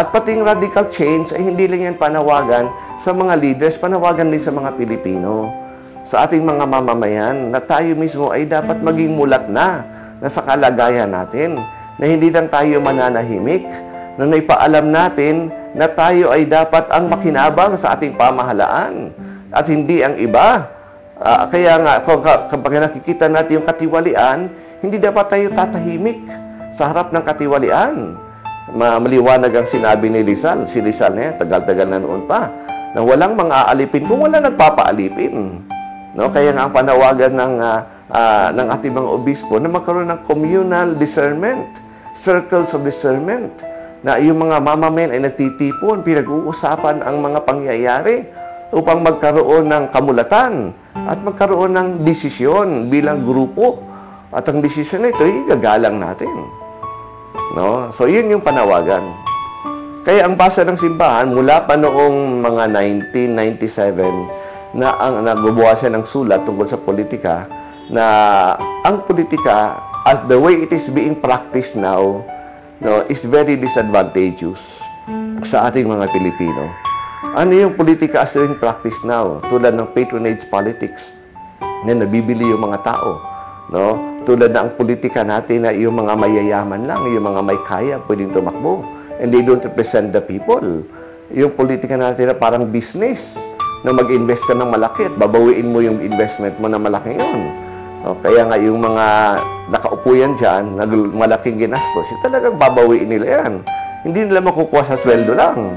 At pating radical change ay hindi lang yan panawagan sa mga leaders, panawagan din sa mga Pilipino, sa ating mga mamamayan, na tayo mismo ay dapat maging mulat na, na sa kalagayan natin, na hindi lang tayo mananahimik, na naipaalam natin na tayo ay dapat ang makinabang sa ating pamahalaan at hindi ang iba. Ah, kaya nga, kung ka- kapag nakikita natin yung katiwalian, hindi dapat tayo tatahimik sa harap ng katiwalian. Ma- Maliwanag ang sinabi ni Rizal. Si Rizal na tagal-tagal na noon pa, na walang mga aalipin kung wala nagpapaalipin. No? Kaya nga ang panawagan ng, ah, ah, ng ating mga obispo na magkaroon ng communal discernment, circles of discernment, na yung mga mamamayan ay nagtitipon, pinag-uusapan ang mga pangyayari upang magkaroon ng kamulatan at magkaroon ng desisyon bilang grupo. At ang desisyon na ito, igagalang natin. No? So, yun yung panawagan. Kaya ang basa ng simbahan, mula pa noong mga 1997, na ang nagbubuha siya ng sulat tungkol sa politika, na ang politika, as the way it is being practiced now, no, is very disadvantageous sa ating mga Pilipino. Ano yung politika as being practiced now? Tulad ng patronage politics na nabibili yung mga tao. No? Tulad na ang politika natin na yung mga mayayaman lang, yung mga may kaya, pwedeng tumakbo. And they don't represent the people. Yung politika natin na parang business, na mag-invest ka ng malaki at babawiin mo yung investment mo na malaki yun. O, kaya nga yung mga nakaupo yan dyan, nag- malaking ginastos, talagang babawiin nila yan. Hindi nila makukuha sa sweldo lang.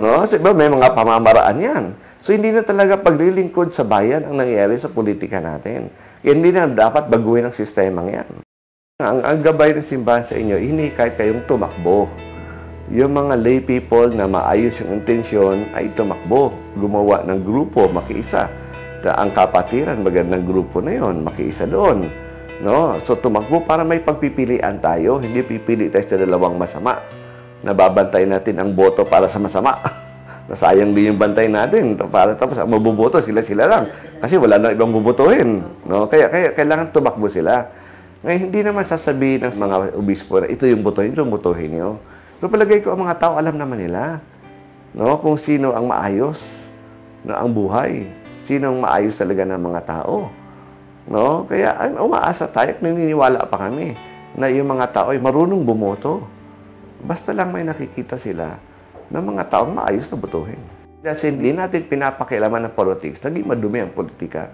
No? Kasi ba, may mga pamamaraan yan. So, hindi na talaga paglilingkod sa bayan ang nangyayari sa politika natin. Hindi na dapat baguhin ang sistemang yan. Ang, ang gabay ng simbahan sa inyo, hindi kahit kayong tumakbo. Yung mga lay people na maayos yung intensyon ay tumakbo, gumawa ng grupo, makiisa. Ang kapatiran, magandang grupo na yon, makiisa doon. No? So tumakbo para may pagpipilian tayo, hindi pipili tayo sa dalawang masama. Nababantay natin ang boto para sa masama. Nasayang din yung bantay natin. Para tapos ang mabuboto sila-sila lang. Kasi wala nang ibang bubotohin. No? Kaya, kaya kailangan tumakbo sila. Ngayon, hindi naman sasabihin ng mga obispo na ito yung botohin, ito yung botohin nyo. Pero palagay ko, ang mga tao alam naman nila. No? Kung sino ang maayos na ang buhay. Sino ang maayos talaga ng mga tao. No? Kaya umaasa tayo, naniniwala pa kami na yung mga tao ay marunong bumoto. Basta lang may nakikita sila ng mga taong maayos na botohin. Kasi hindi natin pinapakialaman ng politics, naging madumi ang politika.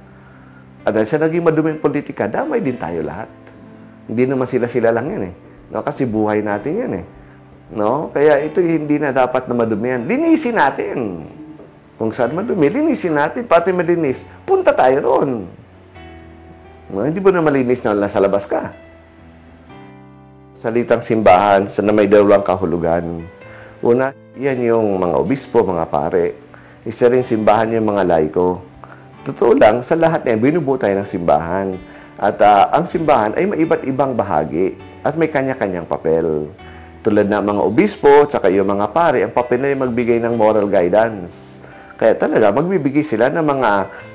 At dahil sa naging madumi ang politika, damay din tayo lahat. Hindi naman sila-sila lang yan eh. No? Kasi buhay natin yan eh. No? Kaya ito hindi na dapat na madumi yan. Linisin natin. Kung saan madumi, linisin natin. Pati malinis, punta tayo roon. No? Hindi mo na malinis na nasa labas ka. Salitang simbahan sa na may dalawang kahulugan. Una, yan yung mga obispo, mga pare. Isa rin simbahan yung mga laiko. Totoo lang, sa lahat na yan, binubuo tayo ng simbahan. At ah, ang simbahan ay may iba't ibang bahagi at may kanya-kanyang papel. Tulad na mga obispo, tsaka yung mga pare, ang papel na yung magbigay ng moral guidance. Kaya talaga, magbibigay sila ng mga,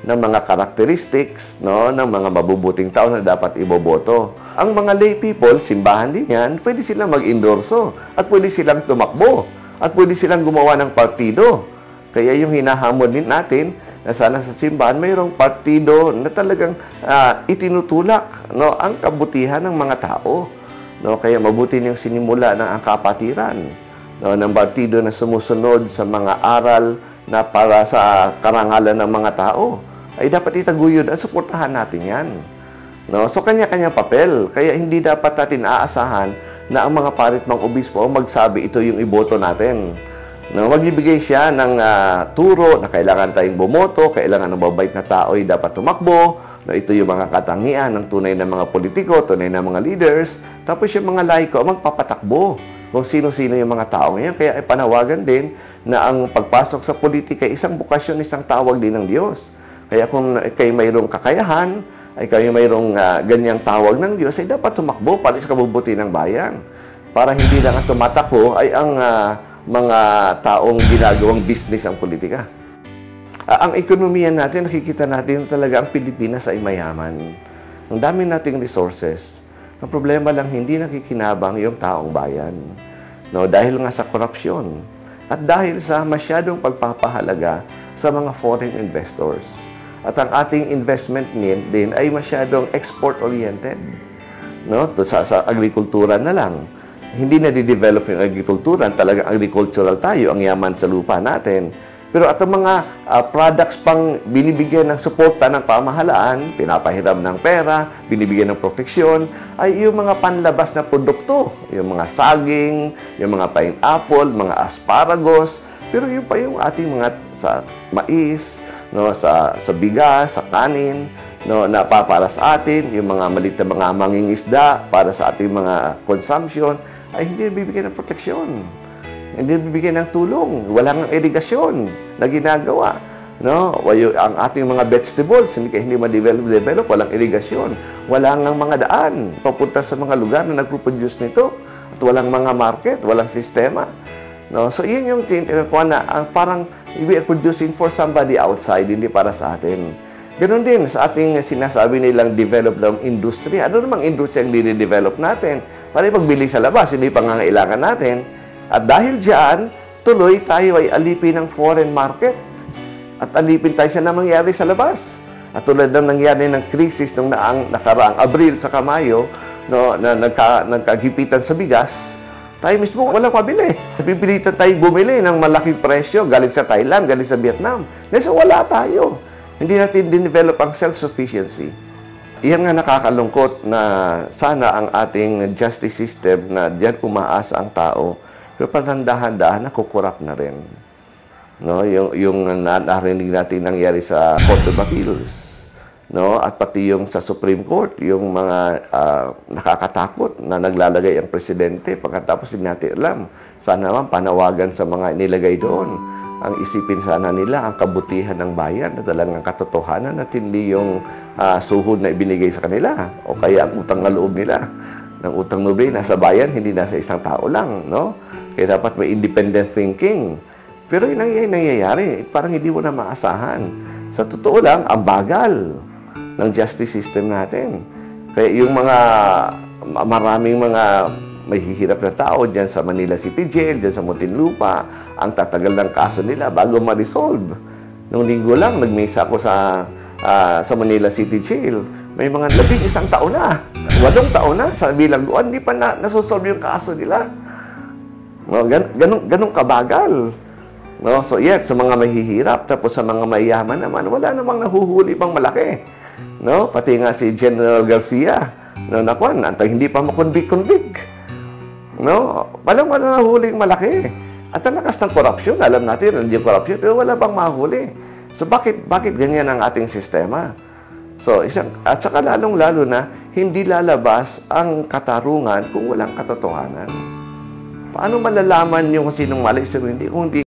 ng mga characteristics no, ng mga mabubuting tao na dapat iboboto. Ang mga lay people, simbahan din yan, pwede silang mag-endorso at pwede silang tumakbo at pwede silang gumawa ng partido. Kaya yung hinahamon din natin na sana sa simbahan mayroong partido na talagang ah, itinutulak no, ang kabutihan ng mga tao. No, kaya mabuti niyang sinimula ng ang kapatiran no, ng partido na sumusunod sa mga aral na para sa karangalan ng mga tao. Ay dapat itaguyod at suportahan natin yan. No? So, kanya-kanyang papel. Kaya hindi dapat natin aasahan na ang mga parit mga obispo magsabi ito yung iboto natin. No, magbibigay siya ng ah, turo na kailangan tayong bumoto, kailangan ng mabait na tao ay dapat tumakbo, na ito yung mga katangian ng tunay na mga politiko, tunay na mga leaders, tapos yung mga laiko magpapatakbo kung sino-sino yung mga tao ngayon. Kaya ay panawagan din na ang pagpasok sa politika ay isang bukasyon, isang tawag din ng Diyos. Kaya kung kayo mayroong kakayahan, ay kayo mayroong ah, ganyang tawag ng Diyos, ay dapat tumakbo para sa kabubuti ng bayan. Para hindi lang ang tumatakbo ay ang ah, mga taong ginagawang business ang politika. Ah, ang ekonomiya natin, nakikita natin na talaga ang Pilipinas ay mayaman. Ang dami nating resources. Ang problema lang, hindi nakikinabang yung taong bayan. No, dahil nga sa korupsyon. At dahil sa masyadong pagpapahalaga sa mga foreign investors. At ang ating investment need din ay masyadong export-oriented. No? To, sa, sa agrikultura na lang. Hindi na di-develop yung agrikultura. Talagang agricultural tayo, ang yaman sa lupa natin. Pero at mga uh, products pang binibigyan ng suporta ng pamahalaan, pinapahiram ng pera, binibigyan ng proteksyon, ay yung mga panlabas na produkto. Yung mga saging, yung mga pineapple, mga asparagus, pero yung pa yung ating mga sa mais, no, sa, sa bigas, sa kanin, no, na para sa atin, yung mga malit na mga mangingisda para sa ating mga consumption, ay hindi bibigyan ng proteksyon. Hindi bibigyan ng tulong. Walang irigasyon na ginagawa. No? Ang ating mga vegetables, hindi, hindi ma-develop, develop, walang irigasyon. Walang ng mga daan papunta sa mga lugar na nagpo-produce nito. At walang mga market, walang sistema. No? So, yun yung uh, na, uh, parang we are producing for somebody outside, hindi para sa atin. Ganon din sa ating sinasabi nilang develop ng industry. Ano namang industry ang dinidevelop natin? Para ipagbili sa labas, hindi pangangailangan natin. At dahil diyan, tuloy tayo ay alipin ng foreign market. At alipin tayo sa nangyari sa labas. At tulad ng nangyari ng krisis nung naang, nakaraang Abril sa Kamayo, no, na nagka, nagkagipitan sa bigas, tayo mismo walang mabili. Pipilitan tayo bumili ng malaking presyo galing sa Thailand, galing sa Vietnam. Kasi wala tayo. Hindi natin din-develop ang self-sufficiency. Iyan nga nakakalungkot na sana ang ating justice system na diyan umaasa ang tao pero parang dahan-dahan, nakukurap na rin. No, yung, yung narinig natin nangyari sa Court of Appeals. No, at pati yung sa Supreme Court, yung mga uh, nakakatakot na naglalagay ang presidente pagkatapos hindi natin alam. Sana naman panawagan sa mga nilagay doon. Ang isipin sana nila ang kabutihan ng bayan na talagang katotohanan at hindi yung uh, suhod na ibinigay sa kanila o kaya ang utang na loob nila. Ng utang loob nasa bayan, hindi nasa isang tao lang. No? Kaya dapat may independent thinking. Pero yun ang nangyayari. Parang hindi mo na maasahan. Sa totoo lang, ang bagal ng justice system natin. Kaya yung mga maraming mga mahihirap na tao dyan sa Manila City Jail, dyan sa Muntinlupa, ang tatagal ng kaso nila bago ma-resolve. Nung linggo lang, nagmisa ako sa uh, sa Manila City Jail. May mga labing isang taon na, walong taon na sa bilangguan, hindi pa na nasosolve yung kaso nila. No, gan ganun, ganun kabagal. No? So, yet, sa mga mahihirap, tapos sa mga mayaman naman, wala namang nahuhuli pang malaki. No? Pati nga si General Garcia, no, nakuan, antay hindi pa makonvict-convict. No? Walang wala nahuling malaki. At ang lakas ng korupsyon, alam natin, nandiyan korupsyon, pero wala bang mahuli. So, bakit, bakit ganyan ang ating sistema? So, isang, at saka lalong-lalo na, hindi lalabas ang katarungan kung walang katotohanan. Paano malalaman yung sinong mali, sino hindi, kung hindi